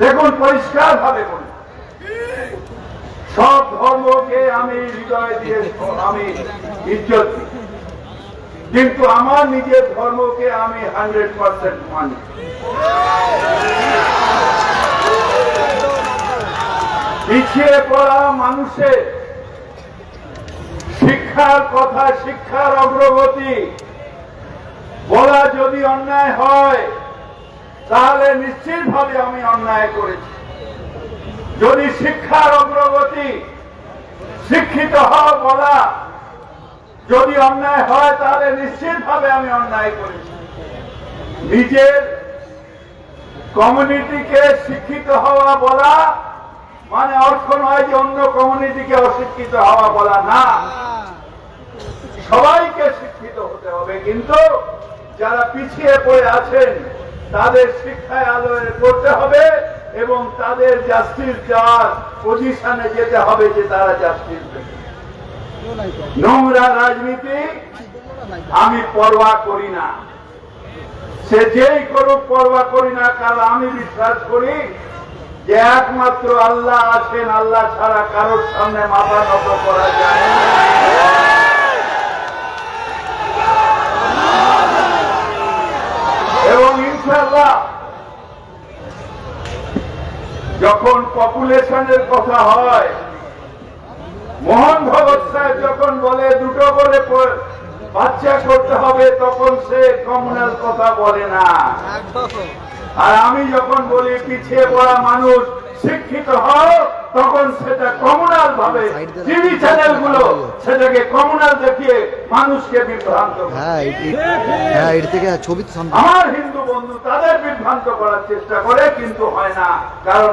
দেখুন পরিষ্কার ভাবে বলি সব ধর্মকে আমি হৃদয় দিয়ে আমি ইজ্জত কিন্তু আমার নিজের ধর্মকে আমি হান্ড্রেড পার্সেন্ট মানি। পিছিয়ে পড়া মানুষের শিক্ষার কথা, শিক্ষার অগ্রগতি বলা যদি অন্যায় হয় তাহলে নিশ্চিতভাবে আমি অন্যায় করেছি। যদি শিক্ষার অগ্রগতি শিক্ষিত হওয়া বলা যদি অন্যায় হয়, তাহলে নিশ্চিতভাবে আমি অন্যায় করেছি। নিজের কমিউনিটিকে শিক্ষিত হওয়া বলা মানে অর্থ নয় যে অন্য কমিউনিটিকে অশিক্ষিত হওয়া বলা না। সবাইকে শিক্ষিত হতে হবে, কিন্তু যারা পিছিয়ে পড়ে আছেন তাদের শিক্ষায় আলোয় করতে হবে এবং তাদের জাস্টিস দেওয়ার পজিশনে যেতে হবে যে তারা জাস্টিস নোংরা রাজনীতি আমি পরোয়া করি না সে যেই করুক পরোয়া করি না কারণ আমি বিশ্বাস করি যে একমাত্র আল্লাহ আছেন, আল্লাহ ছাড়া কারোর সামনে মাথা নত করা যায় না। এবং ইনশাল্লাহ যখন পপুলেশনের কথা হয় মোহন ভগত সাহেব যখন বলে দুটো করে বাচ্চা করতে হবে তখন সে কমনাল কথা বলে না। আর আমি যখন বলি পিছিয়ে পড়া মানুষ শিক্ষিত হও তখন সেটা কমনাল ভাবে টিভি চ্যানেলগুলো সেটাকে কমনাল দেখিয়ে মানুষকে বিভ্রান্ত করে। হ্যাঁ হ্যাঁ এর থেকে ছবি আমার হিন্দু বন্ধু তাদের বিভ্রান্ত করার চেষ্টা করে কিন্তু হয় না। কারণ।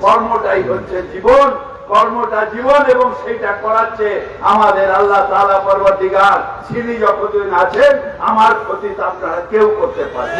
কর্মটাই হচ্ছে জীবন। কর্মটা জীবন এবং সেইটা করাচ্ছে আমাদের আল্লাহ তালা পর্বতিকার তিনি যতদিন আছেন আমার ক্ষতি তা আপনারা কেউ করতে পারে